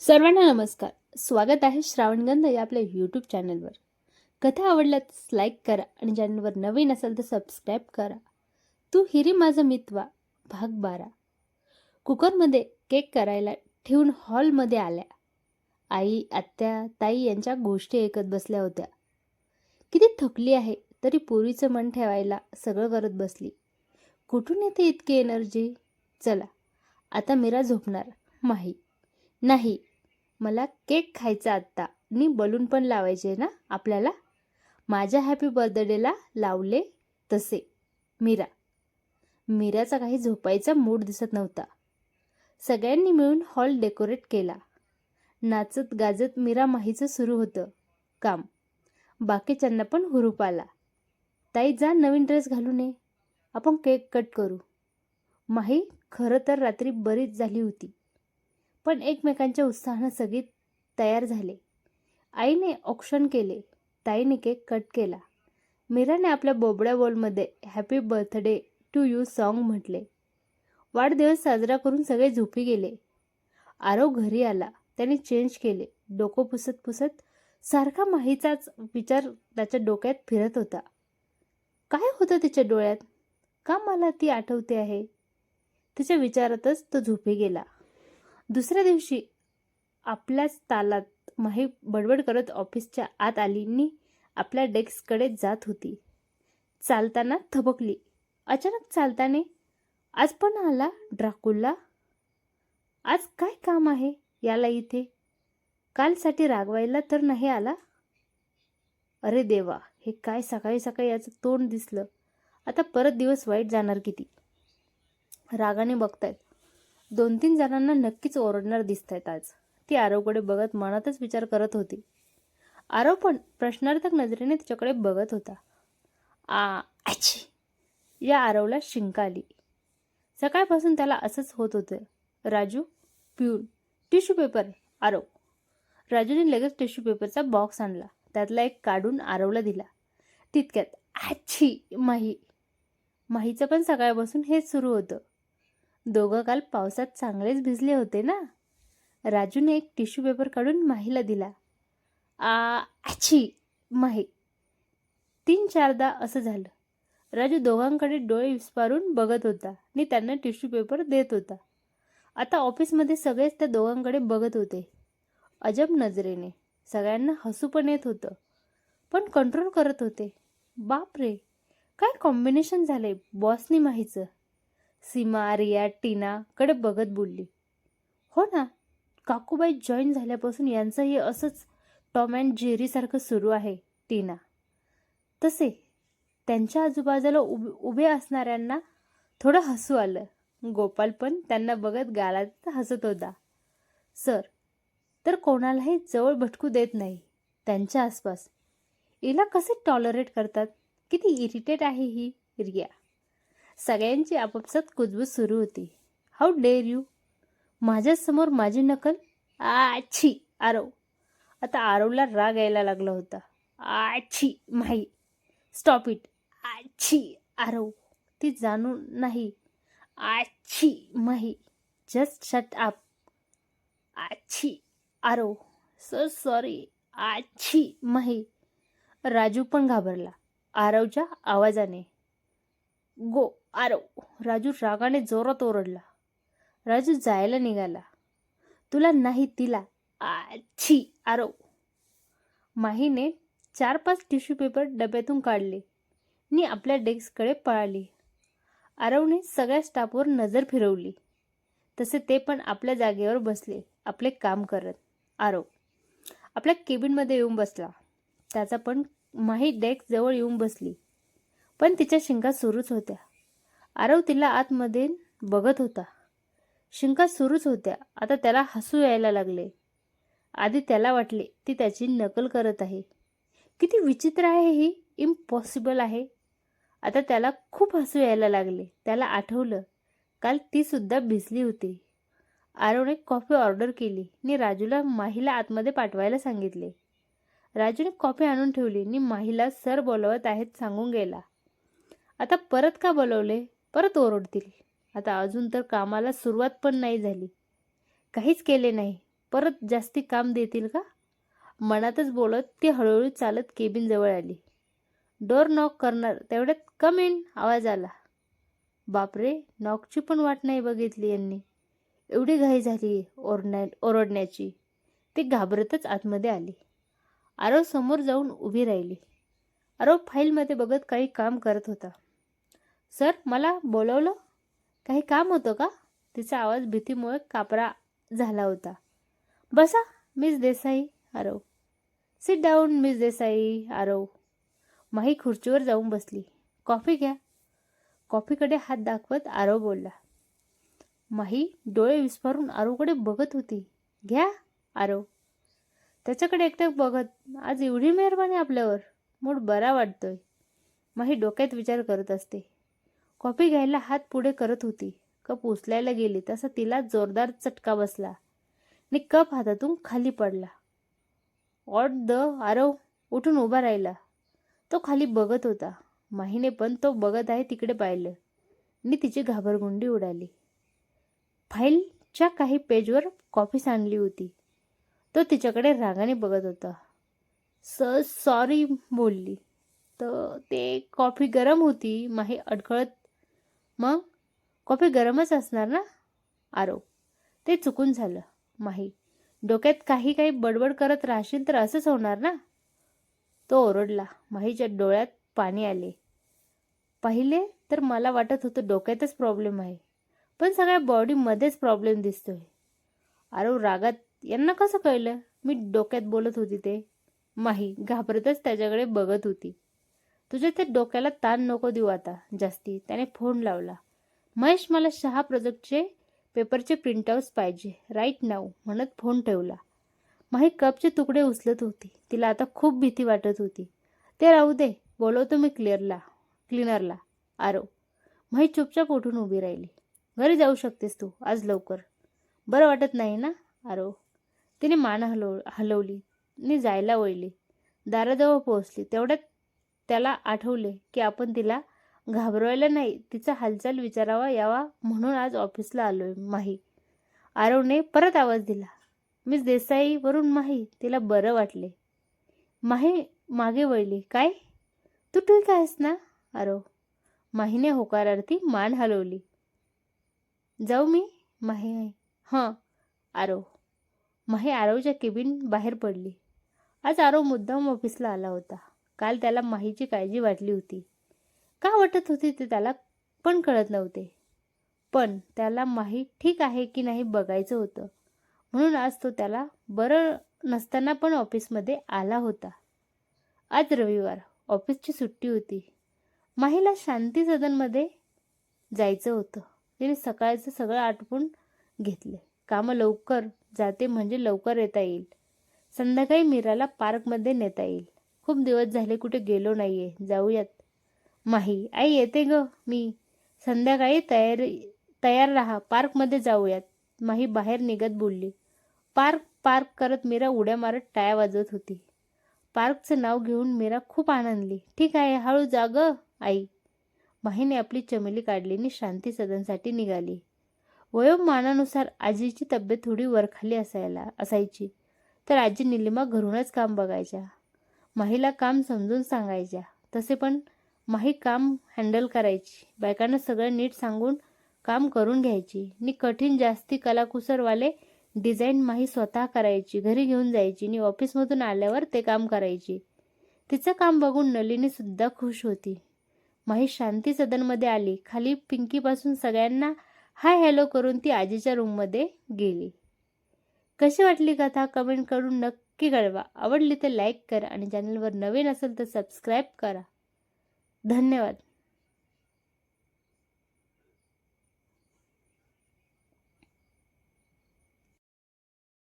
सर्वांना नमस्कार. स्वागत आहे श्रावणगंध या आपल्या यूट्यूब चॅनलवर कथा आवडल्यास लाईक करा आणि चॅनलवर नवीन असेल तर सबस्क्राईब करा. तू हिरी माझा मितवा भाग बारा. कुकरमध्ये केक करायला ठेवून हॉलमध्ये आल्या. आई आत्या ताई यांच्या गोष्टी ऐकत बसल्या होत्या. किती थकली आहे तरी पोरीचं मन ठेवायला सगळं करत बसली. कुठून येते इतकी एनर्जी चला आता मीरा झोपणार. माही. नाही मला केक खायचा आत्ता. आणि बलून पण लावायचे ना आपल्याला? माझ्या हॅपी बर्थडेला लावले तसे. मीरा. मीराचा काही झोपायचा मूड दिसत नव्हता. सगळ्यांनी मिळून हॉल डेकोरेट केला. नाचत गाजत मीरा माहीचं सुरू होतं. काम. बाकीच्यांना पण हुरूप आला. ताई जा नवीन ड्रेस घालून ये. आपण केक कट करू. माही खरं तर रात्री बरीच झाली होती. पण एकमेकांच्या उत्साहानं सगळी तयार झाले. आईने ऑक्शन केले. ताईने केक कट केला. मीराने आपल्या बोबड्या बोलमध्ये happy birthday to you song म्हटले. वाढदिवस साजरा करून सगळे झोपी गेले. आरव घरी आला. त्याने चेंज केले. डोकं पुसत पुसत सारखा माहीचाच विचार त्याच्या डोक्यात फिरत होता. काय होतं तिच्या डोळ्यात? का मला ती आठवते आहे? तिच्या विचारातच तो झोपी गेला. दुसऱ्या दिवशी आपल्याच तालात माही बडबड करत ऑफिसच्या आत आलींनी आपल्या डेस्ककडे जात होती. चालताना थबकली. अचानक चालताने आज पण आला ड्राकुल्ला आज काय काम आहे याला इथे? कालसाठी रागवायला तर नाही आला? अरे देवा हे काय सकाळी सकाळी याचं तोंड दिसलं? आता परत दिवस वाईट जाणार किती? रागाने बघतायत. दोन तीन जणांना नक्कीच ओरडणार दिसत आहेत आज. ती आरवकडे बघत मनातच विचार करत होती. आरव पण प्रश्नार्थक नजरेने तिच्याकडे बघत होता. आ आची या आरवला शिंका आली. सकाळपासून त्याला असंच होत होतं. राजू पिऊन टिश्यू पेपर आरव. राजूने लगेच टिश्यू पेपरचा बॉक्स आणला. त्यातला एक काढून आरवला दिला. तितक्यात आच्छी माही. माहीचं पण सकाळपासून हेच सुरू होतं. दोघं काल पावसात चांगलेच भिजले होते ना? राजूने एक टिश्यू पेपर काढून माहीला दिला. आ आच्छी माही. तीन चारदा असं झालं. राजू दोघांकडे डोळे विस्पारून बघत होता आणि त्यांना टिश्यू पेपर देत होता. आता ऑफिसमध्ये सगळेच त्या दोघांकडे बघत होते. अजब नजरेने. सगळ्यांना हसू पण येत होतं. पण कंट्रोल करत होते. बाप रे काय कॉम्बिनेशन झालंय बॉसनी माहीचं. सीमा रिया टीनाकडे बघत बोलली. हो ना काकूबाई जॉईन झाल्यापासून यांचंही असंच टॉम अँड जेरीसारखं सुरू आहे टीना. तसे त्यांच्या आजूबाजूला उभे उभे असणाऱ्यांना थोडं हसू आलं. गोपाल पण त्यांना बघत गालात हसत होता. सर तर कोणालाही जवळ भटकू देत नाही त्यांच्या आसपास. हिला कसे टॉलरेट करतात? किती इरिटेट आहे ही रिया. सगळ्यांची आपापसात कुजबूज सुरू होती. हाऊ डेअर यू माझ्यासमोर माझी नकल? आछी आरव. आता आरवला राग यायला लागला होता. आछी माही स्टॉप इट आछी आरव ती जाणून नाही. आछी माही जस्ट शट अप आछी आरव सर सॉरी आछी माही. राजू पण घाबरला. आरवच्या आवाजाने गो आरो राजू रागाने जोरात ओरडला. राजू जायला निघाला. तुला नाही तिला. आच्छी आरो माहीने चार पाच टिश्यू पेपर डब्यातून काढले. नी आपल्या डेस्ककडे पळाली. आरवने सगळ्या स्टाफवर नजर फिरवली. तसे ते पण आपल्या जागेवर बसले आपले काम करत. आरव आपल्या केबिनमध्ये येऊन बसला. त्याचा पण माही डेस्क जवळ येऊन बसली. पण तिच्या शिंगा सुरूच होत्या. आरव तिला आतमध्ये बघत होता. शिंका सुरूच होत्या. आता त्याला हसू यायला लागले. आधी त्याला वाटले ती त्याची नकल करत आहे. किती विचित्र आहे ही. इम्पॉसिबल आहे. आता त्याला खूप हसू यायला लागले. त्याला आठवलं. काल ती सुद्धा भिजली होती. आरवने कॉफी ऑर्डर केली. आणि राजूला माहीला आतमध्ये पाठवायला सांगितले. राजूने कॉफी आणून ठेवली. आणि माहीला सर बोलवत आहेत सांगून गेला. आता परत का बोलवले? परत ओरडतील. आता अजून तर कामाला सुरुवात पण नाही झाली. काहीच केले नाही. परत जास्ती काम देतील का? मनातच बोलत ती हळूहळू चालत केबिनजवळ आली. डोर नॉक करणार तेवढ्यात कम इन आवाज आला. बापरे! नॉकची पण वाट नाही बघितली यांनी. एवढी घाई झाली ओरण्या ओरडण्याची. ती घाबरतच आतमध्ये आली. आरव समोर जाऊन उभी राहिली. आरव फाईलमध्ये बघत काही काम करत होता. सर मला बोलवलं? काही काम होतं का? तिचा आवाज भीतीमुळे कापरा झाला होता. बसा miss Desai Aarav. Sit down miss Desai Aarav. Mahi खुर्चीवर जाऊन बसली. कॉफी घ्या. कॉफीकडे हात दाखवत आरव बोलला. माही डोळे विस्फारून आरवकडे बघत होती. घ्या आरव. त्याच्याकडे एकटक बघत आज एवढी मेहरबानी आपल्यावर. मूड बरा वाटतोय. माही डोक्यात विचार करत असते. कॉफी घ्यायला हात पुढे करत होती. कप उचलायला गेली तसा तिला जोरदार चटका बसला आणि कप हातातून खाली पडला. ऑट द आरव उठून उभा राहिला. तो खाली बघत होता. माहीने पण तो बघत आहे तिकडे पाहिलं. आणि तिची घाबरगुंडी उडाली. फाईलच्या काही पेजवर कॉफी सांडली होती. तो तिच्याकडे रागाने बघत होता. स सॉरी बोलली. तर ते कॉफी गरम होती माही अडखळत मग? कॉफी गरमच असणार ना? आरो ते चुकून झालं. माही डोक्यात काही काही बडबड करत राहशील तर असंच होणार ना? तो ओरडला. माहीच्या डोळ्यात पाणी आले. पहिले तर मला वाटत होतं डोक्यातच प्रॉब्लेम आहे. पण सगळ्या बॉडीमध्येच प्रॉब्लेम दिसतोय. अरे रागात यांना कसं कळलं? मी डोक्यात बोलत होती ते. माही घाबरतच त्याच्याकडे बघत होती. तुझ्या ते डोक्याला ताण नको देऊ आता जास्ती. त्याने फोन लावला. महेश मला शहा प्रोजेक्टचे पेपरचे प्रिंटआउट्स पाहिजे. राईट नाऊ म्हणत फोन ठेवला. माही कपचे तुकडे उचलत होती. तिला आता खूप भीती वाटत होती. ते राहू दे बोलवतो मी क्लिअरला क्लिनरला आरो माही चुपचाप उठून उभी राहिली. घरी जाऊ शकतेस तू आज लवकर. बरं वाटत नाही ना आरो तिने मान हलव हलवली. आणि जायला वळली. दाराजवळ पोहोचली. तेवढ्यात त्याला आठवले की आपण तिला घाबरवायला नाही तिचा हालचाल विचारावा यावा म्हणून आज ऑफिसला आलोय माही. आरवने परत आवाज दिला. मिस देसाई वरून माही तिला बरं वाटले. माही मागे वळली. काय? तू ठीक आहेस ना? आरव. माहीने होकारार्थी मान हलवली. जाऊ मी? माही. हां आरव. माही आरवच्या केबिन बाहेर पडली. आज आरव मुद्दाम ऑफिसला आला होता. काल त्याला माहीची काळजी वाटली होती. का वाटत होती ते त्याला पण कळत नव्हते. पण त्याला माही ठीक आहे की नाही बघायचं होतं. म्हणून आज तो त्याला बरं नसताना पण ऑफिसमध्ये आला होता. आज रविवार ऑफिसची सुट्टी होती. माहीला शांती सदनमध्ये जायचं होतं. तिने सकाळचं सगळं आटपून घेतले. कामं लवकर जाते म्हणजे लवकर येता येईल. संध्याकाळी मीराला पार्कमध्ये नेता येईल. खूप दिवस झाले कुठे गेलो नाहीये. जाऊयात. माही आई येते ग. मी संध्याकाळी तयार तयार राहा. पार्कमध्ये जाऊयात. माही बाहेर निघत बोलली. पार्क पार्क करत मीरा उड्या मारत टाळ्या वाजवत होती. पार्कचं नाव घेऊन मीरा खूप आनंदली. ठीक आहे हळू जा ग आई. माहीने आपली चमेली काढली आणि शांती सदनसाठी निघाली. वयोमानानुसार आजीची तब्येत थोडी वरखाली असायला असायची. तर आजी निलिमा घरूनच काम बघायच्या. माहीला काम समजून सांगायच्या. तसे पण माही काम हँडल करायची. बायकांना सगळं नीट सांगून काम करून घ्यायची. आणि कठीण जास्ती कलाकुसरवाले डिझाईन माही स्वतः करायची. घरी घेऊन जायची. आणि ऑफिसमधून आल्यावर ते काम करायची. तिचं काम बघून नलिनी सुद्धा खुश होती. माही शांती सदनमध्ये आली. खाली पिंकीपासून सगळ्यांना हाय हॅलो करून ती आजीच्या रूममध्ये गेली. कशी वाटली कथा? कमेंट करून नक्की कळवा. आवडली तर लाईक करा आणि चॅनलवर नवीन असेल तर सबस्क्राईब करा. धन्यवाद.